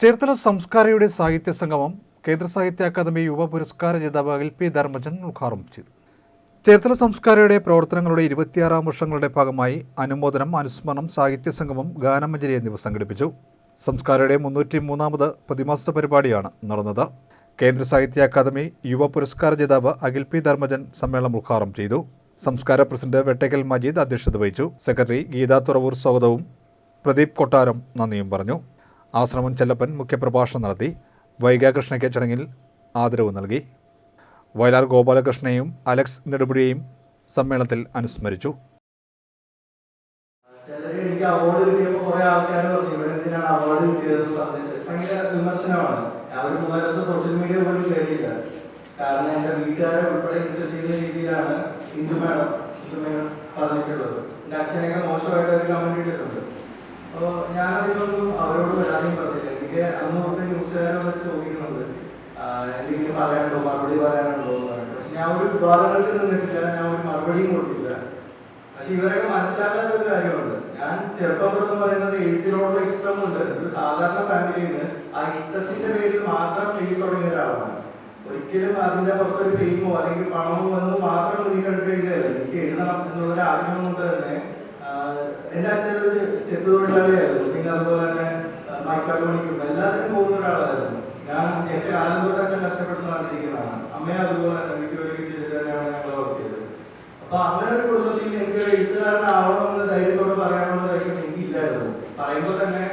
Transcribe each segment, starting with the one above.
ചേർത്തല സംസ്കാരയുടെ സാഹിത്യ സംഗമം കേന്ദ്ര സാഹിത്യ അക്കാദമി യുവ പുരസ്കാര ജേതാവ് എൽ പി ധർമ്മജൻ ഉദ്ഘാടനം ചെയ്തു. ചേർത്തല സംസ്കാരയുടെ പ്രവർത്തനങ്ങളുടെ ഇരുപത്തിയാറാം വർഷങ്ങളുടെ ഭാഗമായി അനുമോദനം അനുസ്മരണം സാഹിത്യ സംഗമം ഗാനമഞ്ജരി എന്നിവ സംഘടിപ്പിച്ചു. സംസ്കാരയുടെ മുന്നൂറ്റി മൂന്നാമത് പ്രതിമാസ പരിപാടിയാണ് നടന്നത്. കേന്ദ്ര സാഹിത്യ അക്കാദമി യുവ പുരസ്കാര ജേതാവ് അഖിൽ പി ധർമ്മജൻ സമ്മേളനം ഉദ്ഘാടനം ചെയ്തു. സംസ്കാര പ്രസിഡന്റ് വെട്ടക്കൽ മജീദ് അധ്യക്ഷത വഹിച്ചു. സെക്രട്ടറി ഗീതാ തുറവൂർ സ്വാഗതവും പ്രദീപ് കൊട്ടാരം നന്ദിയും പറഞ്ഞു. ആശ്രമം ചെല്ലപ്പൻ മുഖ്യപ്രഭാഷണം നടത്തി. വൈഗാകൃഷ്ണയ്ക്ക് ചടങ്ങിൽ ആദരവ് നൽകി. വയലാർ ഗോപാലകൃഷ്ണനെയും അലക്സ് നെടുപുഴയെയും സമ്മേളനത്തിൽ അനുസ്മരിച്ചു. കാരണം എന്റെ വീട്ടുകാരെ ഉൾപ്പെടെ ചെയ്യുന്ന രീതിയിലാണ് പറഞ്ഞിട്ടുള്ളത്. എന്റെ മോശമായിട്ട് അവർ കമന്റ് ഇട്ടിട്ടുണ്ട്. ഞാൻ അവരോട് വരാതെയും പറഞ്ഞില്ല. എനിക്ക് അന്ന് ചോദിക്കുന്നുണ്ട്. ആഹ് എന്തെങ്കിലും പറയാനുണ്ടോ? മറുപടി പറയാനുണ്ടോ എന്ന് പക്ഷെ ഞാൻ ഒരു ഉദാഹരണത്തിൽ നിന്നിട്ടില്ല. ഞാൻ ഒരു മറുപടിയും കൊടുത്തില്ല. പക്ഷെ ഇവരൊക്കെ മനസ്സിലാക്കാത്ത ഒരു കാര്യമുണ്ട്. ഞാൻ ചെറുപ്പം തൊട്ടെന്ന് പറയുന്നത് എഴുത്തിനോടുള്ള ഇഷ്ടമുണ്ട്. ഒരു സാധാരണ ഫാമിലിയിൽ നിന്ന് ആ ഇഷ്ടത്തിന്റെ പേരിൽ മാത്രം എഴുതി തുടങ്ങിയ ഒരാളാണ്. ഒരിക്കലും അതിന്റെ പുറത്തൊരു ഫെയിമോ അല്ലെങ്കിൽ പണമോ എന്ന് മാത്രം നീ കണ്ടിട്ട് എനിക്ക് എഴുതണം എന്നുള്ളൊരു ആഗ്രഹം കൊണ്ട് തന്നെ എന്റെ അച്ഛൻ ചെത്തു തൊഴിലാളിയായിരുന്നു പിന്നെ അതുപോലെ തന്നെ എല്ലാത്തിനും പോകുന്ന ഒരാളായിരുന്നു. ഞാൻ ജനിച്ച കാലം തൊട്ട് അച്ഛൻ കഷ്ടപ്പെട്ട് അമ്മയും അതുപോലെ തന്നെ ചെയ്ത് തന്നെയാണ് ഞങ്ങൾ വർക്ക് ചെയ്തത്. അപ്പൊ അങ്ങനെ ഒരു കുടുംബത്തിൽ എനിക്ക് എഴുത്തുകാരനാവണമെന്ന് ധൈര്യത്തോടെ പറയാനുള്ള ധൈര്യം എനിക്കില്ലായിരുന്നു പറയുമ്പോൾ തന്നെ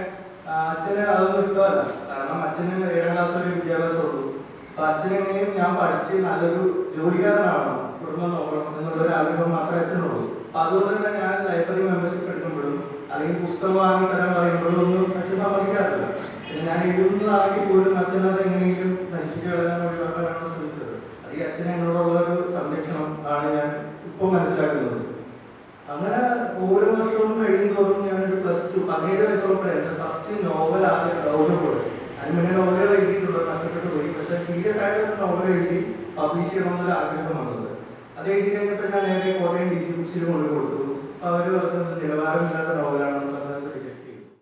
അച്ഛന് അതൊന്നും ഇഷ്ടമല്ല. കാരണം അച്ഛന് ഏഴാം ക്ലാസ് വരെ വിദ്യാഭ്യാസമുള്ളൂ. അപ്പൊ അച്ഛനെങ്ങനെയും ഞാൻ പഠിച്ച് നല്ലൊരു ജോലിക്കാരനാവണം കുടുംബം നോക്കണം എന്നുള്ളൊരു ആഗ്രഹം മാത്രമേ അച്ഛനുള്ളൂ. അപ്പൊ അതുകൊണ്ട് തന്നെ ഞാൻ അല്ലെങ്കിൽ പുസ്തകം വാങ്ങി തരാൻ പറയുമ്പോഴൊന്നും അച്ഛൻ സമ്മതിക്കാറില്ല. പിന്നെ ഞാൻ ഇരുന്നതാണെങ്കിൽ പോലും അച്ഛൻ അത് എങ്ങനെയെങ്കിലും നശിപ്പിച്ചു കളയാൻ ഒഴിവാക്കാനാണ് ശ്രമിച്ചത്. അല്ലെങ്കിൽ ഈ അച്ഛൻ എന്നോടുള്ള ഒരു സംരക്ഷണം ആണ് ഞാൻ ഇപ്പോൾ മനസ്സിലാക്കുന്നത്. അങ്ങനെ ഓരോ വർഷവും കഴിയും തോറും ഞാൻ ഒരു പ്ലസ് ടു പതിനേഴ് വയസ്സോടെ എന്റെ ഫസ്റ്റ് നോവൽ ആദ്യം ഡൗൺലോഡ് അതിന് മുന്നേ നോവലുകൾ എഴുതിയിട്ടുള്ളത് നഷ്ടപ്പെട്ടു പോയി. പക്ഷെ സീരിയസ് ആയിട്ട് നോവൽ എഴുതി പബ്ലിഷ് ചെയ്യണമെന്നൊരു ആഗ്രഹം വന്നത്. അത് എഴുതി കഴിഞ്ഞപ്പോൾ ഞാൻ നേരെ കോട്ടയം ഡി സി ബുക്സിൽ കൊണ്ടു കൊടുത്തു. അവർ പറഞ്ഞു